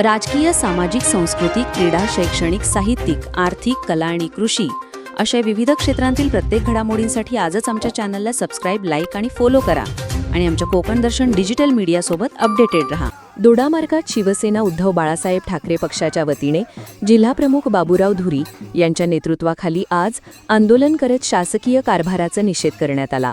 राजकीय सामाजिक सांस्कृतिक क्रीडा शैक्षणिक साहित्यिक आर्थिक कला आणि कृषी अशा विविध क्षेत्रांतील प्रत्येक घडामोडींसाठी आजच आमच्या चॅनलला सबस्क्राईब लाईक आणि फॉलो करा आणि आमच्या कोकण दर्शन डिजिटल मीडियासोबत अपडेटेड रहा. दोडामार्गात शिवसेना उद्धव बाळासाहेब ठाकरे पक्षाच्या वतीने जिल्हाप्रमुख बाबूराव धुरी यांच्या नेतृत्वाखाली आज आंदोलन करत शासकीय कारभाराचा निषेध करण्यात आला.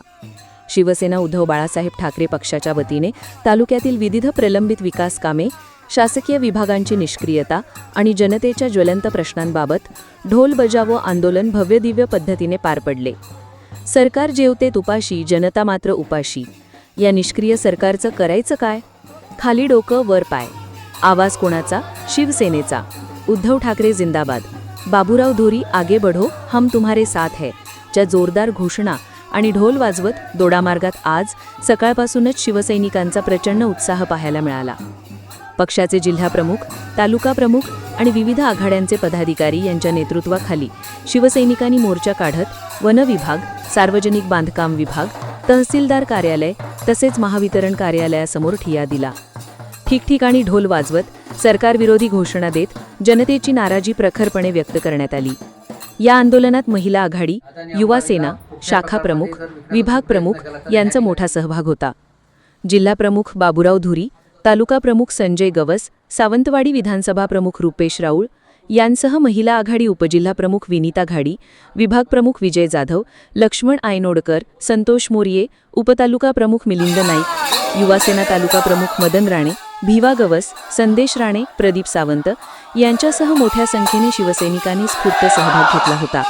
शिवसेना उद्धव बाळासाहेब ठाकरे पक्षाच्या वतीने तालुक्यातील विविध प्रलंबित विकास कामे शासकीय विभागांची निष्क्रियता आणि जनतेच्या ज्वलंत प्रश्नांबाबत ढोल बजावो आंदोलन भव्यदिव्य पद्धतीने पार पडले. सरकार जेवते तुपाशी जनता मात्र उपाशी. या निष्क्रिय सरकारचं करायचं काय? खाली डोकं वर पाय. आवाज कोणाचा? शिवसेनेचा. उद्धव ठाकरे जिंदाबाद. बाबूराव धोरी आगे बढो हम तुम्हारे साथ है. च्या जोरदार घोषणा आणि ढोल वाजवत दोडामार्गात आज सकाळपासूनच शिवसैनिकांचा प्रचंड उत्साह पाहायला मिळाला. पक्षाचे जिल्हाप्रमुख तालुका प्रमुख आणि विविध आघाड्यांचे पदाधिकारी यांच्या नेतृत्वाखाली शिवसैनिकांनी मोर्चा काढत वन विभाग सार्वजनिक बांधकाम विभाग तहसीलदार कार्यालय तसेच महावितरण कार्यालयासमोर ठिया दिला. ठिकठिकाणी ढोल वाजवत सरकारविरोधी घोषणा देत जनतेची नाराजी प्रखरपणे व्यक्त करण्यात आली. या आंदोलनात महिला आघाडी युवा सेना शाखा प्रमुख विभाग प्रमुख यांचा मोठा सहभाग होता. जिल्हाप्रमुख बाबुराव धुरी तालुका प्रमुख संजय गवस सावंतवाडी विधानसभा प्रमुख रुपेश राऊळ यांसह महिला आघाडी उपजिल्हा प्रमुख विनीता घाडी विभाग प्रमुख विजय जाधव लक्ष्मण आयनोडकर संतोष मोरिये उपतालुका प्रमुख मिलिंद नाईक युवासेना तालुका प्रमुख मदन राणे भिवा गवस संदेश राणे प्रदीप सावंत यांच्यासह मोठ्या संख्येने शिवसैनिकांनी स्फूर्त सहभाग घेतला होता.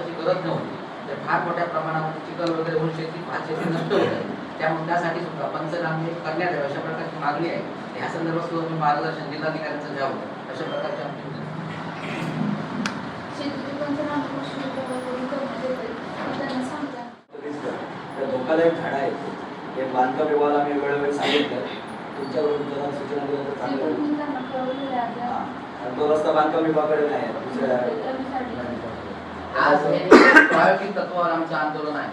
पावसाची गरज नव्हती. तर फार मोठ्या प्रमाणामध्ये चिखल वगैरे होऊन शेती भात शेती नष्ट होत आहे. त्यामुळे त्यासाठी सुद्धा पंचनामे करण्यात यावे अशा प्रकारची मागणी आहे. ह्या संदर्भात सुद्धा तुम्ही मार्गदर्शन जिल्हाधिकाऱ्यांचं घ्यावं अशा प्रकारची आमची आहे. धोकादायक झाडं आहेत. ते बांधकाम विभागाला आम्ही वेळोवेळी सांगितलं. तुमच्याकडून जरा सूचना दिल्या तर चांगलं आहे. हा. रस्ता बांधकाम विभागाकडे नाही आहे. दुसऱ्या हे प्रायोगिक तत्वावर आमचं आंदोलन आहे?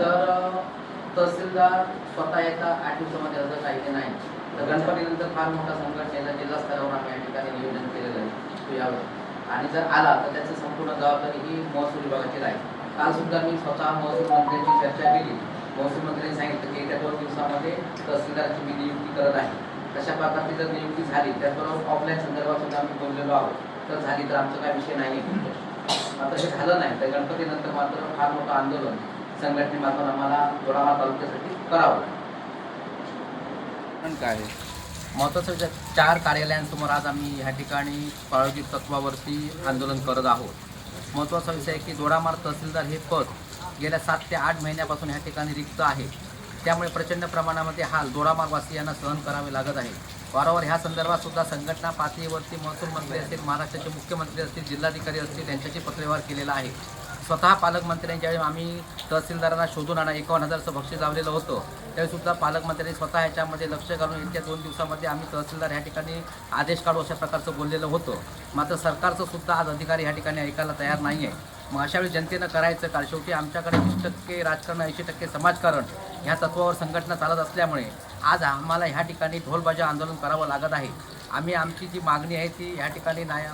तर तहसीलदार स्वतः येतात आठ दिवसामध्ये अर्ज काही नाही. तर गणपतीनंतर फार मोठा संघटनेचा जिल्हा स्तरावर आम्ही या ठिकाणी नियोजन केलेलं आहे. तो यावर. आणि जर आला तर त्याची संपूर्ण जबाबदारी ही महसूल विभागाची राहील. काल सुद्धा मी स्वतः महसूल मंत्र्यांची चर्चा केली. महसूल मंत्र्यांनी सांगितलं की येत्या दोन दिवसामध्ये तहसीलदारची मी नियुक्ती करत आहे. तशा प्रकारची जर नियुक्ती झाली त्याचबरोबर ऑफलाईन संदर्भात सुद्धा आम्ही बोललेलो आहोत. तर झाली तर आमचा काय विषय नाही आहे मात्र हे झालं नाही. तर गणपतीनंतर मात्र फार मोठं आंदोलन संघटनेमार्फत आम्हाला दोडामार तालुक्यासाठी करावं लागेल. काय? महत्त्वाचं जे चार कार्यालयांसमोर आज आम्ही ह्या ठिकाणी प्रायोगिक तत्वावरती आंदोलन करत आहोत. महत्त्वाचा विषय आहे की दोडामार तहसीलदार हे पद गेल्या सात ते आठ महिन्यापासून ह्या ठिकाणी रिक्त आहे. त्यामुळे प्रचंड प्रमाणामध्ये हाल दोडामारवासियांना सहन करावे लागत आहे वारंवार ह्या संदर्भात सुद्धा संघटना पातळीवरती महसूल मंत्री असतील महाराष्ट्राचे मुख्यमंत्री असतील जिल्हाधिकारी असतील यांच्याशी पत्रव्यवहार केलेला आहे. स्वतः पालकमंत्र्यांच्या वेळी आम्ही तहसीलदारांना शोधून आणा एकावन्न हजारचं बक्षीस लावलेलं होतं. त्यावेळीसुद्धा पालकमंत्र्यांनी स्वतः ह्याच्यामध्ये लक्ष घालून येत्या दोन दिवसामध्ये आम्ही तहसीलदार ह्या ठिकाणी आदेश काढू अशा प्रकारचं बोललेलं होतं. मात्र सरकारचं सुद्धा आज अधिकारी ह्या ठिकाणी ऐकायला तयार नाही आहे मग अशा वेळी जनतेनं करायचं कारण शेवटी आमच्याकडे वीस टक्के राजकारण ऐंशी टक्के समाजकारण ह्या तत्वावर संघटना चालत असल्यामुळे आज आम्हाला ह्या ठिकाणी ढोलबाजा आंदोलन करावं लागत आहे. आम्ही आमची जी मागणी आहे ती ह्या ठिकाणी नाय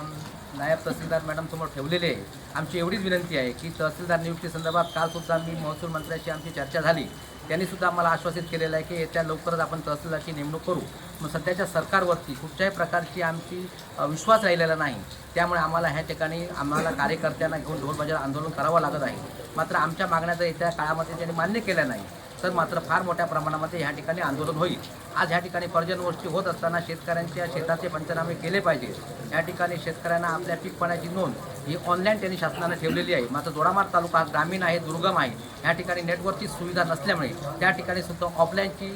नायब तहसीलदार मॅडम समोर ठेवलेली आहे. आमची एवढीच विनंती आहे की तहसीलदार नियुक्तीसंदर्भात कालसुद्धा मी महसूल मंत्र्याशी आमची चर्चा झाली. त्यांनी सुद्धा आम्हाला आश्वासित केलेलं आहे की येत्या लवकरच आपण तहसीलदारची नेमणूक करू. मग सध्याच्या सरकारवरती कुठच्याही प्रकारची आमची विश्वास राहिलेला नाही. त्यामुळे आम्हाला ह्या ठिकाणी आम्हाला कार्यकर्त्यांना घेऊन ढोलबाजार आंदोलन करावं लागत आहे. मात्र आमच्या मागण्याचा येत्या काळामध्ये त्यांनी मान्य केलं नाही तर मात्र फार मोठ्या प्रमाणामध्ये ह्या ठिकाणी आंदोलन होईल. आज ह्या ठिकाणी पर्जनवृष्टी होत असताना शेतकऱ्यांच्या शेताचे पंचनामे केले पाहिजे या ठिकाणी शेतकऱ्यांना आपल्या पीक पाण्याची नोंद ही ऑनलाईन त्यांनी शासनाने ठेवलेली आहे. मात्र दोडामार तालुका हा ग्रामीण आहे दुर्गम आहे. या ठिकाणी नेटवर्कची सुविधा नसल्यामुळे त्या ठिकाणी सुद्धा ऑफलाईनची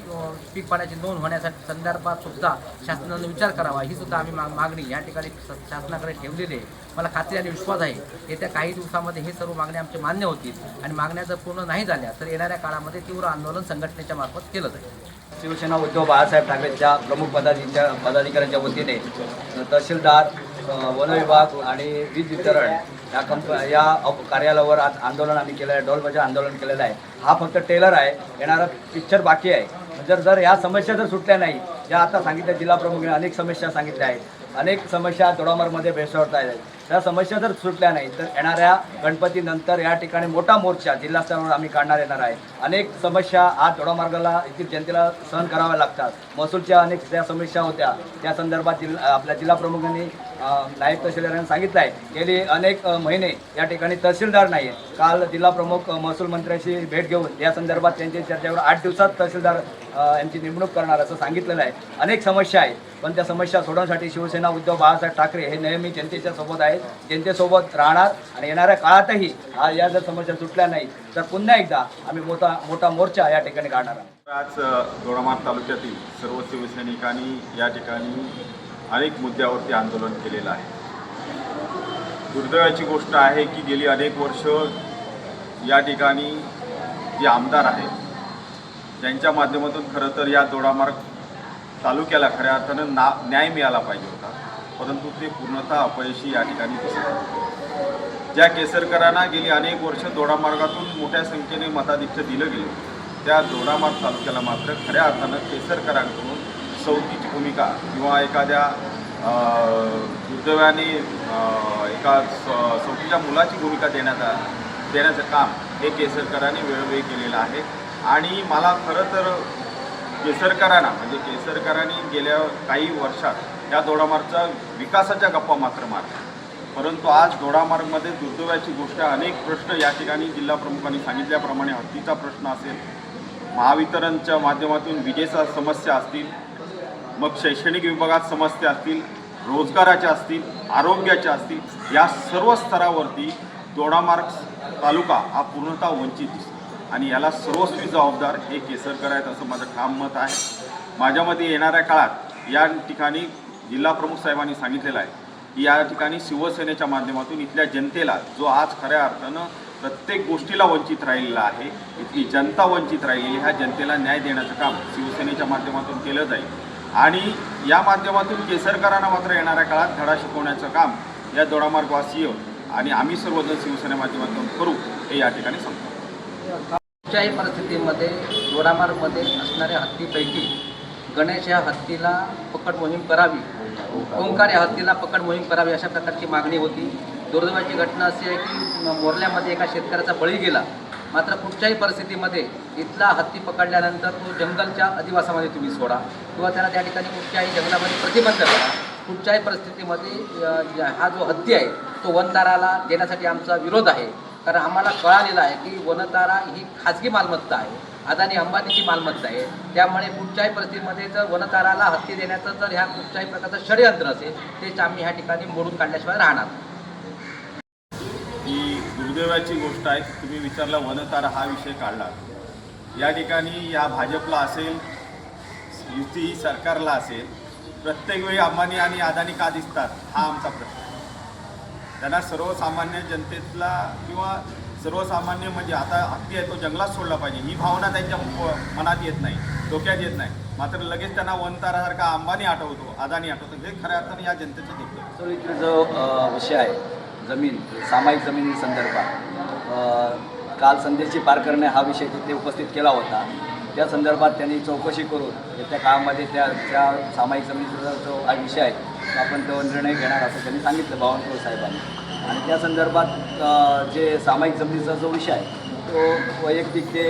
पीक पाण्याची नोंद होण्यासाठी संदर्भात सुद्धा शासनानं विचार करावा. ही सुद्धा आम्ही माग मागणी या ठिकाणी शासनाकडे ठेवलेली आहे. मला खात्री आणि विश्वास आहे येत्या काही दिवसामध्ये हे सर्व मागण्या आमचे मान्य होतील आणि मागण्या जर पूर्ण नाही झाल्या तर येणाऱ्या काळामध्ये तीव्र आंदोलन संघटनेच्या मार्फत केलं जाईल. शिवसेना उद्धव बाळासाहेब ठाकरेच्या प्रमुख पदाधिच्या पदाधिकाऱ्यांच्या वतीने तहसीलदार वन विभाग आणि वीज वितरण या कंप या कार्यालयावर आज आंदोलन आम्ही केलं आहे. डोलबजा आंदोलन केलेलं आहे. हा फक्त टेलर आहे. येणारा पिक्चर बाकी आहे. जर जर या समस्या जर सुटल्या नाही ज्या आता सांगितल्या जिल्हाप्रमुखने अनेक समस्या सांगितल्या आहेत. अनेक समस्या दोडामार्गमध्ये भेसळत आहेत. या समस्या जर सुटल्या नाही तर येणाऱ्या गणपतीनंतर या ठिकाणी मोठा मोर्चा जिल्हा स्तरावर आम्ही काढणार येणार आहे. अनेक समस्या आज दोडामार्गाला येथील जनतेला सहन कराव्या लागतात. महसूलच्या अनेक त्या समस्या होत्या त्या संदर्भात जिल्हा आपल्या जिल्हा प्रमुखांनी नायब तहसीलदारांनी सांगितलं आहे. गेली अनेक महिने या ठिकाणी तहसीलदार नाही आहे काल जिल्हा प्रमुख महसूल मंत्र्यांशी भेट घेऊन या संदर्भात त्यांची चर्चेवर आठ दिवसात तहसीलदार यांची नेमणूक करणार असं सांगितलेलं आहे. अनेक समस्या आहेत पण त्या समस्या सोडवण्यासाठी शिवसेना उद्धव बाळासाहेब ठाकरे हे नेहमी जनतेच्या सोबत आहे आहेत जनतेसोबत राहणार आणि येणाऱ्या काळातही हा या जर समस्या सुटल्या नाही तर पुन्हा एकदा आम्ही मोठा मोठा मोर्चा या ठिकाणी काढणार आहोत. आज अ, दोडामार्ग तालुक्यातील सर्व शिवसैनिकांनी या ठिकाणी अनेक मुद्द्यावरती आंदोलन केलेलं आहे. दुर्दैवाची गोष्ट आहे की गेली अनेक वर्ष या ठिकाणी जे आमदार आहेत त्यांच्या माध्यमातून खरं तर या दोडामार्ग तालुक्याला खऱ्या अर्थानं ना न्याय मिळाला पाहिजे होता. परंतु ते पूर्णतः अपयशी या ठिकाणी दिसत ज्या केसरकरांना गेली अनेक वर्ष दोडामार्गातून मोठ्या संख्येने मताधिक्य दिलं गेलं त्या दोडामार्ग तालुक्याला मात्र खऱ्या अर्थानं केसरकरांकडून सौतीची भूमिका किंवा एखाद्या अं, दुर्दैवाने एका स- सौतीच्या मुलाची भूमिका देण्याचा देण्याचं काम हे केसरकरांनी वेळोवेळी केलेलं आहे. आणि मला खरं तर केसरकरांना म्हणजे केसरकरांनी गेल्या काही वर्षात या दोडामार्गचा विकासाच्या गप्पा मात्र मारल्या परंतु आज दोडामार्गमध्ये दुर्दैवाची गोष्ट आहे. अनेक प्रश्न या ठिकाणी जिल्हा प्रमुखांनी सांगितल्याप्रमाणे हत्तीचा प्रश्न असेल महावितरणच्या माध्यमातून विजेचा समस्या असतील मग शैक्षणिक विभागात समस्या असतील रोजगाराच्या असतील आरोग्याच्या असतील या सर्व स्तरावरती दोडामार्ग तालुका हा पूर्णतः वंचित दिसतो आणि याला सर्वस्वी जबाबदार हे केसरकर आहेत असं माझं ठाम मत आहे माझ्या मते येणाऱ्या काळात या ठिकाणी जिल्हा प्रमुख साहेबांनी सांगितलेलं आहे की या ठिकाणी शिवसेनेच्या माध्यमातून इथल्या जनतेला जो आज खऱ्या अर्थानं प्रत्येक गोष्टीला वंचित राहिलेला आहे इथली जनता वंचित राहिलेली ह्या जनतेला न्याय देण्याचं काम शिवसेनेच्या माध्यमातून केलं जाईल. आणि या माध्यमातून केसरकरांना मात्र येणाऱ्या काळात धडा शिकवण्याचं काम या दोडामार्गवासीय आणि आम्ही सर्वजण शिवसेने माध्यमातून करू हे या ठिकाणी सांगतो. कुठच्याही परिस्थितीमध्ये दोडामार्गमध्ये असणाऱ्या हत्तीपैकी गणेश या हत्तीला पकड मोहीम करावी. ओंकार या हत्तीला पकड मोहीम करावी अशा प्रकारची मागणी होती. दुर्दैवाची घटना अशी आहे की मोरल्यामध्ये एका शेतकऱ्याचा बळी गेला. मात्र कुठच्याही परिस्थितीमध्ये इथला हत्ती पकडल्यानंतर तो जंगलच्या अधिवासामध्ये तुम्ही सोडा किंवा त्याला त्या ठिकाणी कुठच्याही जंगलामध्ये प्रतिबंध करा. कुठच्याही परिस्थितीमध्ये हा जो हत्ती आहे तो वनदाराला देण्यासाठी आमचा विरोध आहे. कारण आम्हाला कळालेलं आहे की वनतारा ही खाजगी मालमत्ता आहे. अदानी अंबानीची मालमत्ता आहे. त्यामुळे कुठच्याही परिस्थितीमध्ये जर वनताराला हत्ती देण्याचं जर ह्या कुठच्याही प्रकारचं षडयंत्र असेल तेच आम्ही ह्या ठिकाणी मोडून काढल्याशिवाय राहणार. ही दुर्दैवाची गोष्ट आहे. तुम्ही विचारला वनतारा हा विषय काढला. या ठिकाणी या भाजपला असेल युती सरकारला असेल प्रत्येक वेळी अंबानी आणि अदानी का दिसतात? हा आमचा प्रश्न. त्यांना सर्वसामान्य जनतेतला किंवा सर्वसामान्य म्हणजे आता हत्ती आहे तो जंगलात सोडला पाहिजे. ही भावना त्यांच्या मनात येत नाही डोक्यात येत नाही. मात्र लगेच त्यांना वनतारासारखा अंबानी आठवतो अदानी आठवतो. हे खऱ्या अर्थाने या जनतेचं दुःख सर इथला जो विषय आहे जमीन सामायिक जमिनी संदर्भात काल संध्याची पार करणे हा विषय तिथे उपस्थित केला होता. त्या संदर्भात त्यांनी चौकशी करून येत्या काळामध्ये त्या त्या सामायिक जमिनीचा जो हा विषय आहे आपण तो निर्णय घेणार असं त्यांनी सांगितलं बावनकुळे साहेबांनी. आणि त्या संदर्भात जे सामायिक जमिनीचा जो विषय आहे तो वैयक्तिक ते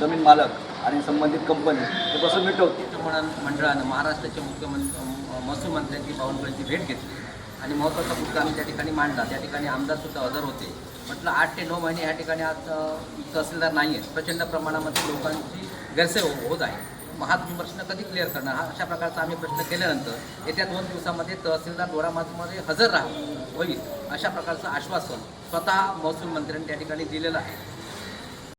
जमीन मालक आणि संबंधित कंपनी ते कसं मिटवते म्हणून मंडळानं महाराष्ट्राचे मुख्यमंत्री महसूल मंत्र्यांची बावनकुळेंची भेट घेतली. आणि महत्त्वाचा मुद्दा आम्ही त्या ठिकाणी मांडला त्या ठिकाणी आमदारसुद्धा हजर होते. म्हटलं आठ ते नऊ महिने या ठिकाणी आज तहसीलदार नाही आहेत प्रचंड प्रमाणामध्ये लोकांची गैरसोय हो- होत आहे. मग हा तुम्ही प्रश्न कधी क्लिअर करणार? हा अशा प्रकारचा आम्ही प्रश्न केल्यानंतर येत्या दोन दिवसामध्ये तहसीलदार दोरामाजमध्ये हजर राहा. होईल. अशा प्रकारचं आश्वासन स्वतः महसूल मंत्र्यांनी त्या ठिकाणी दिलेलं आहे.